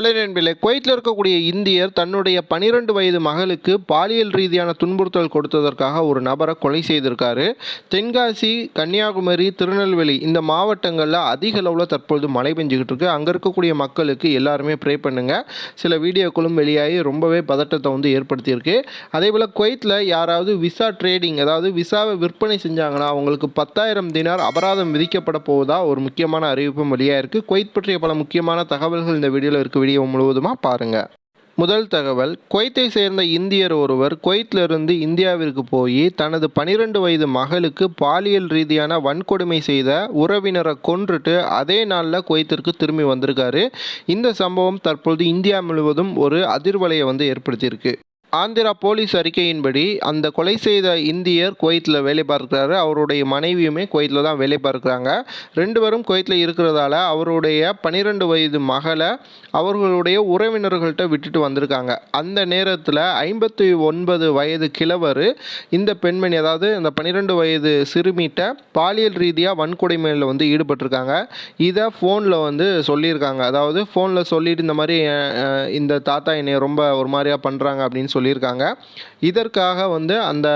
Hello நண்பர்களே குவைத்தில் இருக்கக்கூடிய இந்தியர் தன்னுடைய பனிரெண்டு வயது மகளுக்கு பாலியல் ரீதியான துன்புறுத்தல் கொடுத்ததற்காக ஒரு நபரை கொலை செய்திருக்காரு. தென்காசி கன்னியாகுமரி திருநெல்வேலி இந்த மாவட்டங்களில் அதிக அளவில் தற்பொழுது மழை பெஞ்சுக்கிட்டு இருக்கு. அங்கே இருக்கக்கூடிய மக்களுக்கு எல்லாருமே ப்ரே பண்ணுங்க. சில வீடியோக்களும் வெளியாகி ரொம்பவே பதட்டத்தை வந்து ஏற்படுத்தியிருக்கு. அதே போல் குவைத்தில் யாராவது விசா ட்ரேடிங் அதாவது விசாவை விற்பனை செஞ்சாங்கன்னா அவங்களுக்கு பத்தாயிரம் தினார் அபராதம் விதிக்கப்பட போவதா ஒரு முக்கியமான அறிவிப்பும் வெளியாக இருக்குது குவைத் பற்றிய பல முக்கியமான தகவல்கள் இந்த வீடியோவில் இருக்க. வீடியோ முழுவதுமாக பாருங்கள் முதல் தகவல் குவைத்தை சேர்ந்த இந்தியர் ஒருவர் குவைத்திலிருந்து இந்தியாவிற்கு போய் தனது பனிரெண்டு வயது மகளுக்கு பாலியல் ரீதியான வன்கொடுமை செய்த உறவினரை கொன்றுட்டு அதே நாளில் குவைத்திற்கு திரும்பி வந்திருக்காரு. இந்த சம்பவம் தற்பொழுது இந்தியா முழுவதும் ஒரு அதிர்வலையை வந்து ஏற்படுத்தியிருக்கு. ஆந்திரா போலீஸ் அறிக்கையின்படி அந்த கொலை செய்த இந்தியர் குவைத்தில் வேலை பார்க்குறாரு. அவருடைய மனைவியுமே குவைத்தில் தான் வேலை பார்க்குறாங்க. ரெண்டு பேரும் குவைத்தில் இருக்கிறதால அவருடைய பன்னிரெண்டு வயது மகளை அவர்களுடைய உறவினர்கள்ட்ட விட்டுட்டு வந்திருக்காங்க. அந்த நேரத்தில் ஐம்பத்தி ஒன்பது வயது கிழவர் இந்த பெண்மணி அதாவது இந்த பன்னிரெண்டு வயது சிறுமிட்ட பாலியல் ரீதியாக வன்கொடுமையில் வந்து ஈடுபட்டிருக்காங்க. இதை ஃபோனில் வந்து சொல்லியிருக்காங்க. அதாவது ஃபோனில் சொல்லிட்டு இந்த மாதிரி இந்த தாத்தா என்னை ரொம்ப ஒரு மாதிரியாக பண்ணுறாங்க அப்படின்னு சொல்லி சொல்லியிருக்காங்க. இதற்காக வந்து அந்த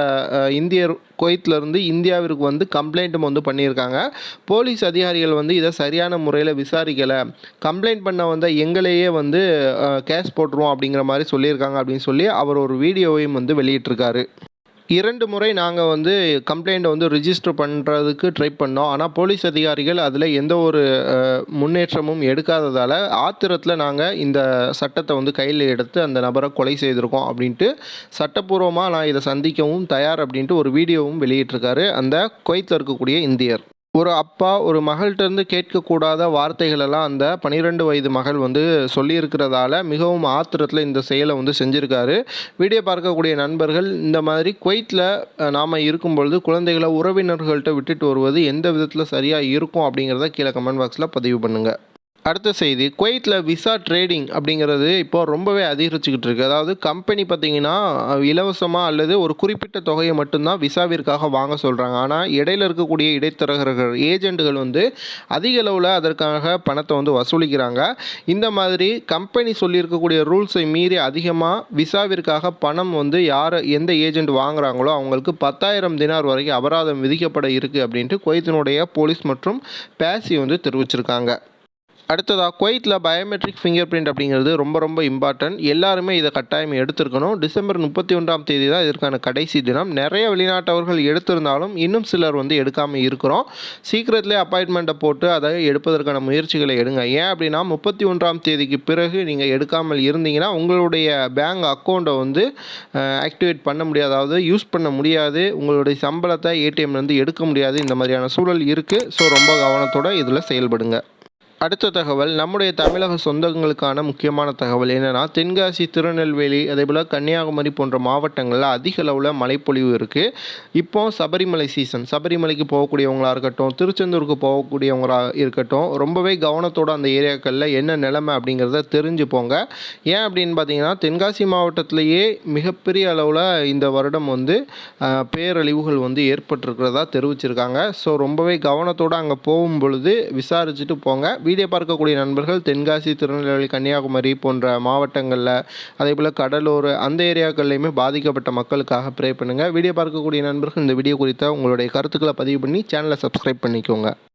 இந்தியர் குவைத்திலிருந்து இந்தியாவிற்கு வந்து கம்ப்ளைண்ட்டும் வந்து பண்ணியிருக்காங்க. போலீஸ் அதிகாரிகள் வந்து இதை சரியான முறையில் விசாரிக்கலை. கம்ப்ளைண்ட் பண்ண வந்த எங்களையே வந்து கேஸ் போட்டுருவோம் அப்படிங்கிற மாதிரி சொல்லியிருக்காங்க அப்படின்னு சொல்லி அவர் ஒரு வீடியோவையும் வந்து வெளியிட்டிருக்காரு. இரண்டு முறை நாங்கள் வந்து கம்ப்ளைண்ட்டை வந்து ரிஜிஸ்டர் பண்ணுறதுக்கு ட்ரை பண்ணோம். ஆனால் போலீஸ் அதிகாரிகள் அதில் எந்த ஒரு முன்னேற்றமும் எடுக்காததால் ஆத்திரத்தில் நாங்கள் இந்த சட்டத்தை வந்து கையில் எடுத்து அந்த நபரை கொலை செய்திருக்கோம் அப்படின்ட்டு சட்டப்பூர்வமாக நான் இதை சந்திக்கவும் தயார் அப்படின்ட்டு ஒரு வீடியோவும் வெளியிட்டிருக்காரு அந்த குவைத்தில் இருக்கக்கூடிய இந்தியர். ஒரு அப்பா ஒரு மகள்கிட்டருந்து கேட்கக்கூடாத வார்த்தைகளெல்லாம் அந்த பன்னிரெண்டு வயது மகள் வந்து சொல்லியிருக்கிறதால மிகவும் ஆத்திரத்தில் இந்த செயலை வந்து செஞ்சுருக்காரு. வீடியோ பார்க்கக்கூடிய நண்பர்கள் இந்த மாதிரி குவைத்தில் நாம் இருக்கும் பொழுது குழந்தைகளை உறவினர்கள்ட்ட விட்டுட்டு வருவது எந்த விதத்தில் சரியாக இருக்கும் அப்படிங்கிறத கீழே கமெண்ட் பாக்ஸில் பதிவு பண்ணுங்கள் அடுத்த செய்தி குவைத்தில் விசா ட்ரேடிங் அப்படிங்கிறது இப்போ ரொம்பவே அதிகரிச்சுக்கிட்டு இருக்குது அதாவது கம்பெனி பார்த்திங்கன்னா இலவசமாக அல்லது ஒரு குறிப்பிட்ட தொகையை மட்டும்தான் விசாவிற்காக வாங்க சொல்கிறாங்க ஆனால் இடையில இருக்கக்கூடிய இடைத்தரகர்கள் ஏஜெண்ட்டுகள் வந்து அதிக அளவில் அதற்காக பணத்தை வந்து வசூலிக்கிறாங்க. இந்த மாதிரி கம்பெனி சொல்லியிருக்கக்கூடிய ரூல்ஸை மீறி அதிகமாக விசாவிற்காக பணம் வந்து யார் எந்த ஏஜெண்ட் வாங்குகிறாங்களோ அவங்களுக்கு பத்தாயிரம் தினார் வரைக்கும் அபராதம் விதிக்கப்பட இருக்குது அப்படின்ட்டு குவைத்தினுடைய போலீஸ் மற்றும் பேசி வந்து தெரிவிச்சிருக்காங்க. அடுத்ததாக குவைத்தில் பயோமெட்ரிக் ஃபிங்கர் பிரிண்ட் அப்படிங்கிறது ரொம்ப ரொம்ப இம்பார்ட்டன்ட் எல்லாருமே இதை கட்டாயம் எடுத்திருக்கணும். டிசம்பர் முப்பத்தி ஒன்றாம் தேதி தான் இதற்கான கடைசி தினம். நிறைய வெளிநாட்டவர்கள் எடுத்திருந்தாலும் இன்னும் சிலர் வந்து எடுக்காமல் இருக்கிறோம். சீக்கிரத்திலே அப்பாயின்மெண்ட்டை போட்டு அதை எடுப்பதற்கான முயற்சிகளை எடுங்க. ஏன் அப்படின்னா முப்பத்தி ஒன்றாம் தேதிக்கு பிறகு நீங்கள் எடுக்காமல் இருந்தீங்கன்னா உங்களுடைய பேங்க் அக்கௌண்ட்டை வந்து ஆக்டிவேட் பண்ண முடியாது. அதாவது யூஸ் பண்ண முடியாது. உங்களுடைய சம்பளத்தை ஏடிஎம்லேருந்து எடுக்க முடியாது. இந்த மாதிரியான சூழல் இருக்குது ஸோ ரொம்ப கவனத்தோடு இதில் செயல்படுங்க. அடுத்த தகவல் நம்முடைய தமிழக சொந்தங்களுக்கான முக்கியமான தகவல் என்னென்னா தென்காசி திருநெல்வேலி அதே போல் கன்னியாகுமரி போன்ற மாவட்டங்களில் அதிக அளவில் மழைப்பொழிவு இருக்குது இப்போ சபரிமலை சீசன் சபரிமலைக்கு போகக்கூடியவங்களாக இருக்கட்டும் திருச்செந்தூருக்கு போகக்கூடியவங்களாக இருக்கட்டும் ரொம்பவே கவனத்தோட அந்த ஏரியாக்களில் என்ன நிலைமை அப்படிங்கிறத தெரிஞ்சு போங்க. ஏன் அப்படின்னு பார்த்தீங்கன்னா தென்காசி மாவட்டத்திலேயே மிகப்பெரிய அளவில் இந்த வருடம் வந்து பேரழிவுகள் வந்து ஏற்பட்டிருக்கிறதா தெரிவிச்சிருக்காங்க. ஸோ ரொம்பவே கவனத்தோடு அங்கே போகும் பொழுது விசாரிச்சுட்டு போங்க. வீடியோ பார்க்கக்கூடிய நண்பர்கள் தென்காசி திருநெல்வேலி கன்னியாகுமரி போன்ற மாவட்டங்களில் அதே போல் கடலூர் அந்த ஏரியாக்கள்லையுமே பாதிக்கப்பட்ட மக்களுக்காக ப்ரே பண்ணுங்கள் வீடியோ பார்க்கக்கூடிய நண்பர்கள் இந்த வீடியோ குறித்த உங்களுடைய கருத்துக்களை பதிவு பண்ணி சேனலை சப்ஸ்கிரைப் பண்ணிக்கோங்க.